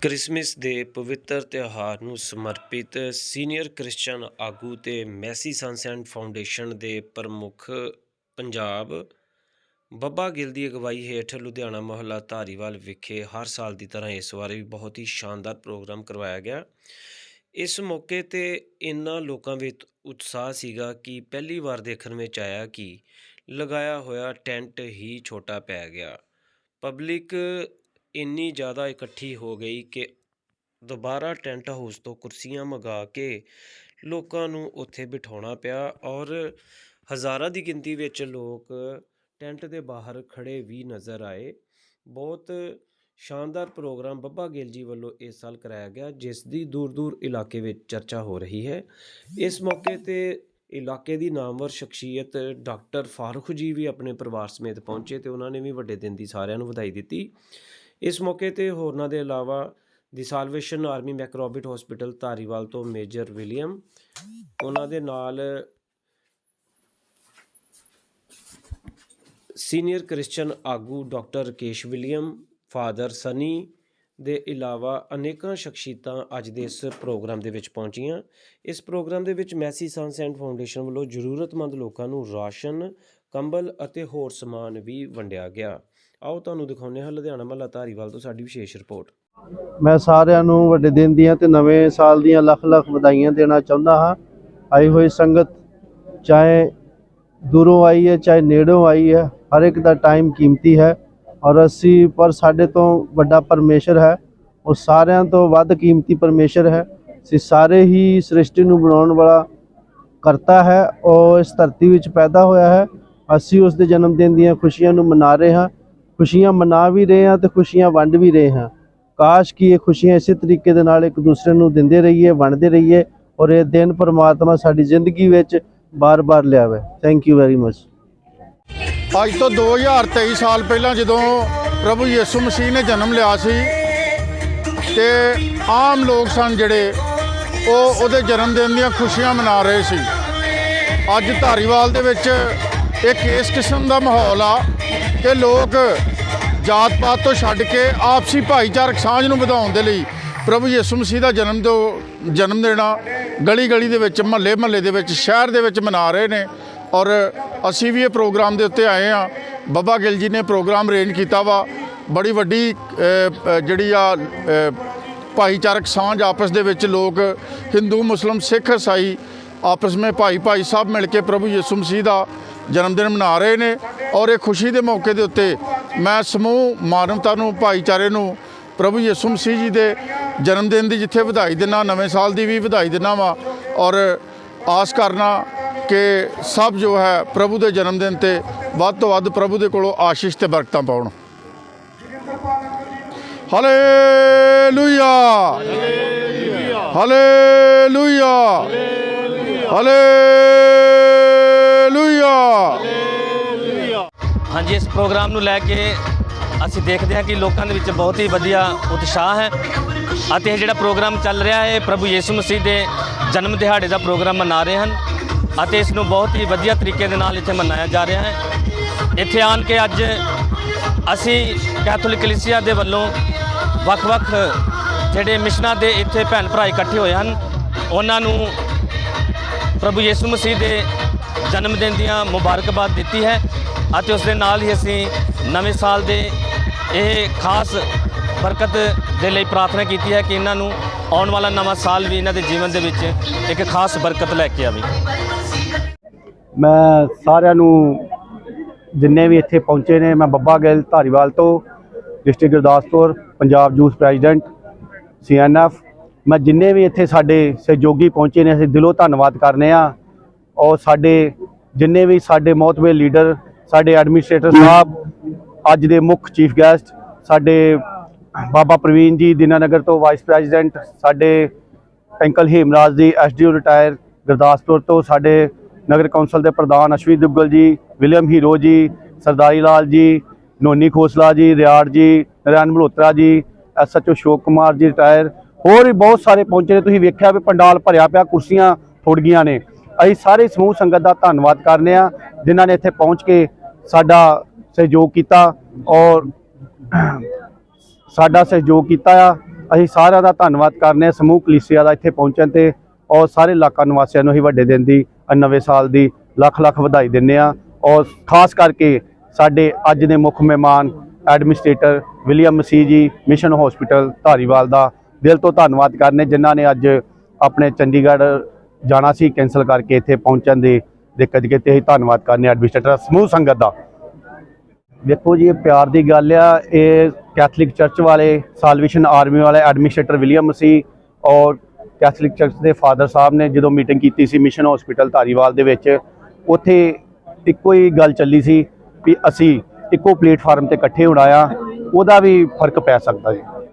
Christmas ਦੇ ਪਵਿੱਤਰ ਤਿਉਹਾਰ ਨੂੰ ਸਮਰਪਿਤ ਸੀਨੀਅਰ ਕ੍ਰਿਸਚੀਅਨ ਆਗੂ ਤੇ ਮੈਸੀ ਸਨਸੈਂਟ ਫਾਊਂਡੇਸ਼ਨ ਦੇ ਪ੍ਰਮੁੱਖ ਪੰਜਾਬ ਬੱਬਾ ਗਿੱਲ ਦੀ ਅਗਵਾਈ ਹੇਠ ਲੁਧਿਆਣਾ ਮੁਹੱਲਾ ਧਾਰੀਵਾਲ ਵਿਖੇ ਹਰ ਸਾਲ ਦੀ ਤਰ੍ਹਾਂ ਇਸ ਵਾਰ ਵੀ ਬਹੁਤ ਹੀ ਸ਼ਾਨਦਾਰ ਪ੍ਰੋਗਰਾਮ ਕਰਵਾਇਆ ਗਿਆ। ਇਸ ਮੌਕੇ ਤੇ ਇੰਨਾ ਲੋਕਾਂ ਵਿੱਚ ਉਤਸ਼ਾਹ ਸੀਗਾ ਕਿ ਪਹਿਲੀ ਵਾਰ ਦੇਖਣ ਵਿੱਚ ਆਇਆ ਕਿ ਲਗਾਇਆ ਹੋਇਆ ਟੈਂਟ ਹੀ ਛੋਟਾ ਪੈ ਗਿਆ। ਪਬਲਿਕ ਇੰਨੀ ਜ਼ਿਆਦਾ ਇਕੱਠੀ ਹੋ ਗਈ ਕਿ ਦੁਬਾਰਾ ਟੈਂਟ ਹਾਊਸ ਤੋਂ ਕੁਰਸੀਆਂ ਮੰਗਾ ਕੇ ਲੋਕਾਂ ਨੂੰ ਉੱਥੇ ਬਿਠਾਉਣਾ ਪਿਆ ਔਰ ਹਜ਼ਾਰਾਂ ਦੀ ਗਿਣਤੀ ਵਿੱਚ ਲੋਕ ਟੈਂਟ ਦੇ ਬਾਹਰ ਖੜੇ ਵੀ ਨਜ਼ਰ ਆਏ। ਬਹੁਤ ਸ਼ਾਨਦਾਰ ਪ੍ਰੋਗਰਾਮ ਬੱਬਾ ਗਿੱਲ ਜੀ ਵੱਲੋਂ ਇਸ ਸਾਲ ਕਰਾਇਆ ਗਿਆ, ਜਿਸ ਦੀ ਦੂਰ ਦੂਰ ਇਲਾਕੇ ਵਿੱਚ ਚਰਚਾ ਹੋ ਰਹੀ ਹੈ। ਇਸ ਮੌਕੇ ਤੇ ਇਲਾਕੇ ਦੀ ਨਾਮਵਰ ਸ਼ਖਸੀਅਤ ਡਾਕਟਰ ਫਾਰੂਕ ਜੀ ਵੀ ਆਪਣੇ ਪਰਿਵਾਰ ਸਮੇਤ ਪਹੁੰਚੇ ਤੇ ਉਹਨਾਂ ਨੇ ਵੀ ਵੱਡੇ ਦਿਨ ਦੀ ਸਾਰਿਆਂ ਨੂੰ ਵਧਾਈ ਦਿੱਤੀ। ਇਸ ਮੌਕੇ ਤੇ ਹੋਰਨਾਂ ਦੇ ਇਲਾਵਾ ਦੀ Salvation Army Macrobert hospital Dhariwal ਤੋਂ ਮੇਜਰ ਵਿਲੀਅਮ, ਉਹਨਾਂ ਦੇ ਨਾਲ ਸੀਨੀਅਰ ਕ੍ਰਿਸਚੀਅਨ ਆਗੂ doctor Rakesh William, father Sunny ਦੇ ਇਲਾਵਾ ਅਨੇਕਾਂ ਸ਼ਖਸੀਅਤਾਂ ਅੱਜ ਦੇ ਇਸ ਪ੍ਰੋਗਰਾਮ ਦੇ ਵਿੱਚ ਪਹੁੰਚੀਆਂ। ਇਸ ਪ੍ਰੋਗਰਾਮ ਦੇ ਵਿੱਚ ਮੈਸੀ ਸੰਸ ਐਂਡ ਫਾਊਂਡੇਸ਼ਨ ਵੱਲੋਂ ਜ਼ਰੂਰਤਮੰਦ ਲੋਕਾਂ ਨੂੰ ਰਾਸ਼ਨ ਕੰਬਲ ਅਤੇ ਹੋਰ ਸਮਾਨ ਵੀ ਵੰਡਿਆ ਗਿਆ। ਆਓ ਤੁਹਾਨੂੰ ਦਿਖਾਉਂਦੇ ਹਾਂ ਲੁਧਿਆਣਾ ਮਹੱਲਾ ਧਾਰੀਵਾਲ ਤੋਂ ਸਾਡੀ ਵਿਸ਼ੇਸ਼ ਰਿਪੋਰਟ। ਮੈਂ ਸਾਰਿਆਂ ਨੂੰ ਵੱਡੇ ਦਿਨ ਦੀਆਂ ਤੇ ਨਵੇਂ ਸਾਲ ਦੀਆਂ ਲੱਖ ਲੱਖ ਵਧਾਈਆਂ ਦੇਣਾ ਚਾਹੁੰਦਾ ਹਾਂ। ਆਈ ਹੋਈ ਸੰਗਤ, ਚਾਹੇ ਦੂਰੋਂ ਆਈ ਹੈ, ਚਾਹੇ ਨੇੜੋਂ ਆਈ ਹੈ, ਹਰ ਇੱਕ ਦਾ ਟਾਈਮ ਕੀਮਤੀ ਹੈ ਔਰ ਅਸੀਂ, ਪਰ ਸਾਡੇ ਤੋਂ ਵੱਡਾ ਪਰਮੇਸ਼ਰ ਹੈ। ਉਹ ਸਾਰਿਆਂ ਤੋਂ ਵੱਧ ਕੀਮਤੀ ਪਰਮੇਸ਼ਰ ਹੈ। ਅਸੀਂ ਸਾਰੇ ਹੀ ਸ੍ਰਿਸ਼ਟੀ ਨੂੰ ਬਣਾਉਣ ਵਾਲਾ ਕਰਤਾ ਹੈ। ਉਹ ਇਸ ਧਰਤੀ ਵਿੱਚ ਪੈਦਾ ਹੋਇਆ ਹੈ। ਅਸੀਂ ਉਸ ਦੇ ਜਨਮ ਦਿਨ ਦੀਆਂ ਖੁਸ਼ੀਆਂ ਨੂੰ ਮਨਾ ਰਹੇ ਹਾਂ, ਖੁਸ਼ੀਆਂ ਮਨਾ ਵੀ ਰਹੇ ਹਾਂ ਤੇ ਖੁਸ਼ੀਆਂ ਵੰਡ ਵੀ ਰਹੇ ਹਾਂ। ਕਾਸ਼ ਕਿ ਇਹ ਖੁਸ਼ੀਆਂ ਇਸੇ ਤਰੀਕੇ ਦੇ ਨਾਲ ਇੱਕ ਦੂਸਰੇ ਨੂੰ ਦਿੰਦੇ ਰਹੀਏ, ਵੰਡਦੇ ਰਹੀਏ ਔਰ ਇਹ ਦਿਨ ਪਰਮਾਤਮਾ ਸਾਡੀ ਜ਼ਿੰਦਗੀ ਵਿੱਚ ਬਾਰ-ਬਾਰ ਲਿਆਵੇ। ਥੈਂਕ ਯੂ ਵੈਰੀ ਮਚ ਅੱਜ ਤੋਂ 2023 ਸਾਲ ਪਹਿਲਾਂ ਜਦੋਂ ਪ੍ਰਭੂ ਯਿਸੂ ਮਸੀਹ ਨੇ ਜਨਮ ਲਿਆ ਸੀ ਤੇ ਆਮ ਲੋਕ ਸਨ ਜਿਹੜੇ ਉਹ ਉਹਦੇ ਜਨਮ ਦਿਨ ਦੀਆਂ ਖੁਸ਼ੀਆਂ ਮਨਾ ਰਹੇ ਸੀ। ਅੱਜ ਧਾਰੀਵਾਲ ਦੇ ਵਿੱਚ ਇੱਕ ਇਸ ਕਿਸਮ ਦਾ ਮਾਹੌਲ ਆ ਕਿ ਲੋਕ ਜਾਤ ਪਾਤ ਤੋਂ ਛੱਡ ਕੇ ਆਪਸੀ ਭਾਈਚਾਰਕ ਸਾਂਝ ਨੂੰ ਵਧਾਉਣ ਦੇ ਲਈ ਪ੍ਰਭੂ ਯਿਸੂ ਮਸੀਹ ਦਾ ਜਨਮ ਤੋਂ ਜਨਮ ਦੇਣਾ ਗਲੀ ਗਲੀ ਦੇ ਵਿੱਚ ਮਹੱਲੇ ਮਹੱਲੇ ਦੇ ਵਿੱਚ, ਸ਼ਹਿਰ ਦੇ ਵਿੱਚ ਮਨਾ ਰਹੇ ਨੇ ਔਰ ਅਸੀਂ ਵੀ ਇਹ ਪ੍ਰੋਗਰਾਮ ਦੇ ਉੱਤੇ ਆਏ ਆ ਬੱਬਾ ਗਿੱਲ ਜੀ ਨੇ ਪ੍ਰੋਗਰਾਮ ਅਰੇਂਜ ਕੀਤਾ ਵਾ। ਬੜੀ ਵੱਡੀ ਜਿਹੜੀ ਆ ਭਾਈਚਾਰਕ ਸਾਂਝ ਆਪਸ ਦੇ ਵਿੱਚ ਲੋਕ ਹਿੰਦੂ, ਮੁਸਲਮ, ਸਿੱਖ, ਇਸਾਈ ਆਪਸ ਵਿੱਚ ਭਾਈ ਭਾਈ ਸਭ ਮਿਲ ਕੇ ਪ੍ਰਭੂ ਯਿਸੂ ਮਸੀਹ ਦਾ ਜਨਮ ਦਿਨ ਮਨਾ ਰਹੇ ਨੇ ਔਰ ਇਹ ਖੁਸ਼ੀ ਦੇ ਮੌਕੇ ਦੇ ਉੱਤੇ ਮੈਂ ਸਮੂਹ ਮਾਨਵਤਾ ਨੂੰ ਭਾਈਚਾਰੇ ਨੂੰ ਪ੍ਰਭੂ ਯਿਸੂ ਮਸੀਹ ਜੀ ਦੇ ਜਨਮ ਦਿਨ ਦੀ ਜਿੱਥੇ ਵਧਾਈ ਦਿੰਨਾ ਨਵੇਂ ਸਾਲ ਦੀ ਵੀ ਵਧਾਈ ਦਿੰਨਾ ਵਾ ਔਰ ਆਸ ਕਰਨਾ ਕਿ ਸਭ ਜੋ ਹੈ ਪ੍ਰਭੂ ਦੇ ਜਨਮ ਦਿਨ ਤੇ ਵੱਧ ਤੋਂ ਵੱਧ ਪ੍ਰਭੂ ਦੇ ਕੋਲੋਂ ਆਸ਼ੀਸ਼ ਤੇ ਬਰਕਤਾਂ ਪਾਉਣ। ਹਾਲੇਲੂਇਆ। ਹਾਲੇਲੂਇਆ। ਹਾਲੇਲੂਇਆ। ਹਾਂਜੀ, ਇਸ ਪ੍ਰੋਗਰਾਮ ਨੂੰ ਲੈ ਕੇ ਅਸੀਂ ਦੇਖਦੇ ਹਾਂ ਕਿ ਲੋਕਾਂ ਦੇ ਵਿੱਚ ਬਹੁਤ ਹੀ ਵਧੀਆ ਉਤਸ਼ਾਹ ਹੈ ਅਤੇ ਇਹ ਜਿਹੜਾ ਪ੍ਰੋਗਰਾਮ ਚੱਲ ਰਿਹਾ ਹੈ ਪ੍ਰਭੂ ਯੀਸ਼ੂ ਮਸੀਹ ਦੇ ਜਨਮ ਦਿਹਾੜੇ ਦਾ ਪ੍ਰੋਗਰਾਮ ਮਨਾ ਰਹੇ ਹਨ ਅਤੇ ਇਸ ਨੂੰ ਬਹੁਤ ਹੀ ਵਧੀਆ ਤਰੀਕੇ ਦੇ ਨਾਲ ਇੱਥੇ ਮਨਾਇਆ ਜਾ ਰਿਹਾ ਹੈ। ਇੱਥੇ ਆਣ ਕੇ ਅੱਜ ਅਸੀਂ ਕੈਥੋਲਿਕ ਕਲੀਸਿਆ ਦੇ ਵੱਲੋਂ ਵੱਖ-ਵੱਖ ਜਿਹੜੇ ਮਿਸ਼ਨਾਂ ਦੇ ਇੱਥੇ ਭੈਣ ਭਰਾ ਇਕੱਠੇ ਹੋਏ ਹਨ, ਉਹਨਾਂ ਨੂੰ ਪ੍ਰਭੂ ਯਿਸੂ ਮਸੀਹ ਦੇ ਜਨਮ ਦਿਨ ਦੀਆਂ ਮੁਬਾਰਕਬਾਦ ਦਿੱਤੀ ਹੈ। ਅਤੇ ਉਸ ਦੇ ਨਾਲ ਹੀ ਅਸੀਂ ਨਵੇਂ ਸਾਲ ਦੇ ਇਹ ਖਾਸ ਬਰਕਤ ਦੇ ਲਈ ਪ੍ਰਾਰਥਨਾ ਕੀਤੀ ਹੈ ਕਿ ਇਹਨਾਂ ਨੂੰ ਆਉਣ ਵਾਲਾ ਨਵਾਂ ਸਾਲ ਵੀ ਇਹਨਾਂ ਦੇ ਜੀਵਨ ਦੇ ਵਿੱਚ ਇੱਕ ਖਾਸ ਬਰਕਤ ਲੈ ਕੇ ਆਵੇ। ਮੈਂ ਸਾਰਿਆਂ ਨੂੰ ਜਿੰਨੇ ਵੀ ਇੱਥੇ ਪਹੁੰਚੇ ਨੇ, ਮੈਂ ਬੱਬਾ ਗਿੱਲ ਧਾਰੀਵਾਲ ਤੋਂ, ਡਿਸਟ੍ਰਿਕਟ ਗੁਰਦਾਸਪੁਰ, ਪੰਜਾਬ ਜੂਸ ਪ੍ਰੈਜ਼ੀਡੈਂਟ ਸੀਐਨਐਫ ਮੈਂ ਜਿੰਨੇ ਵੀ ਇੱਥੇ ਸਾਡੇ ਸਹਿਯੋਗੀ ਪਹੁੰਚੇ ਨੇ, ਅਸੀਂ ਦਿਲੋਂ ਧੰਨਵਾਦ ਕਰਨੇ ਆ। ਔਰ ਸਾਡੇ ਜਿੰਨੇ ਵੀ ਸਾਡੇ ਮੌਤਵੇ ਲੀਡਰ ਸਾਡੇ ਐਡਮਿਨਿਸਟ੍ਰੇਟਰ ਸਾਹਿਬ, ਅੱਜ ਦੇ ਮੁੱਖ ਚੀਫ ਗੈਸਟ ਸਾਡੇ ਬਾਬਾ ਪ੍ਰਵੀਨ ਜੀ, ਦੀਨਾਨਗਰ ਤੋਂ ਵਾਈਸ ਪ੍ਰੈਜ਼ੀਡੈਂਟ ਸਾਡੇ uncle Hemraj ji SDO retire Gurdaspur ਤੋਂ, ਸਾਡੇ ਨਗਰ ਕੌਂਸਲ ਦੇ ਪ੍ਰਧਾਨ ਅਸ਼ਵੀ ਦੁੱਗਲ ਜੀ, ਵਿਲੀਅਮ ਹੀਰੋ ਜੀ, ਸਰਦਾਰੀ ਲਾਲ ਜੀ, ਨੋਨੀ ਖੋਸਲਾ ਜੀ, ਰਿਆੜ ਜੀ ਨਰੈਣ ਮਲਹੋਤਰਾ ਜੀ ਐਸਐਚਓ ਸ਼ੋਕ ਕੁਮਾਰ ਜੀ ਰਿਟਾਇਰ ਹੋਰ ਵੀ ਬਹੁਤ ਸਾਰੇ ਪਹੁੰਚੇ ਨੇ। ਤੁਸੀਂ ਵੇਖਿਆ ਵੀ ਪੰਡਾਲ ਭਰਿਆ ਪਿਆ, ਕੁਰਸੀਆਂ ਥੋੜ ਗਈਆਂ ਨੇ। ਅਸੀਂ ਸਾਰੇ ਸਮੂਹ ਸੰਗਤ ਦਾ ਧੰਨਵਾਦ ਕਰਨੇ ਆ, ਜਿਨ੍ਹਾਂ ਨੇ ਇੱਥੇ ਪਹੁੰਚ ਕੇ ਸਾਡਾ ਸਹਿਯੋਗ ਕੀਤਾ ਔਰ ਸਾਡਾ ਸਹਿਯੋਗ ਕੀਤਾ ਆ। ਅਸੀਂ ਸਾਰਿਆਂ ਦਾ ਧੰਨਵਾਦ ਕਰਨੇ ਹਾਂ ਸਮੂਹ ਕਲੀਸਿਆ ਦਾ ਇੱਥੇ ਪਹੁੰਚਣ ਤੇ ਔਰ ਸਾਰੇ ਇਲਾਕਾ ਨਿਵਾਸੀਆਂ ਨੂੰ ਹੀ ਵੱਡੇ ਦਿਨ ਦੀ ਅ ਨਵੇਂ ਸਾਲ ਦੀ ਲੱਖ ਲੱਖ ਵਧਾਈ ਦਿੰਦੇ ਆ। ਔਰ ਖਾਸ ਕਰਕੇ ਸਾਡੇ ਅੱਜ ਦੇ ਮੁੱਖ ਮਹਿਮਾਨ ਐਡਮਿਨਿਸਟ੍ਰੇਟਰ ਵਿਲੀਅਮ ਮਸੀਹ ਜੀ, ਮਿਸ਼ਨ ਹਸਪੀਟਲ ਧਾਰੀਵਾਲ ਦਾ ਦਿਲ ਤੋਂ ਧੰਨਵਾਦ ਕਰਨੇ। ਜਿਨ੍ਹਾਂ ਨੇ ਅੱਜ ਆਪਣੇ ਚੰਡੀਗੜ੍ਹ ਜਾਣਾ ਸੀ, ਕੈਂਸਲ ਕਰਕੇ ਇੱਥੇ ਪਹੁੰਚਣ ਦੇ ਦਿੱਕਤ ਕੀਤੇ ਅਸੀਂ ਧੰਨਵਾਦ ਕਰਨੇ ਐਡਮਿਨਿਸਟਰੇਟਰ ਸਮੂਹ ਸੰਗਤ ਦਾ। ਵੇਖੋ ਜੀ, ਇਹ ਪਿਆਰ ਦੀ ਗੱਲ ਆ, ਇਹ ਕੈਥੋਲਿਕ ਚਰਚ ਵਾਲੇ ਸਾਲਵੇਸ਼ਨ ਆਰਮੀ ਵਾਲੇ ਐਡਮਿਨਿਸਟਰੇਟਰ ਵਿਲੀਅਮ ਸੀ ਔਰ ਕੈਥੋਲਿਕ ਚਰਚ ਦੇ ਫਾਦਰ ਸਾਹਿਬ ਨੇ ਜਦੋਂ ਮੀਟਿੰਗ ਕੀਤੀ ਸੀ ਮਿਸ਼ਨ ਹਸਪੀਟਲ ਧਾਰੀਵਾਲ ਦੇ ਵਿੱਚ, ਉੱਥੇ ਇੱਕੋ ਹੀ ਗੱਲ ਚੱਲੀ ਸੀ ਵੀ ਅਸੀਂ ਇੱਕੋ ਪਲੇਟਫਾਰਮ ਤੇ ਇਕੱਠੇ ਹੋਣਾ ਆ, ਉਹਦਾ ਵੀ ਫ਼ਰਕ ਪੈ ਸਕਦਾ ਜੀ।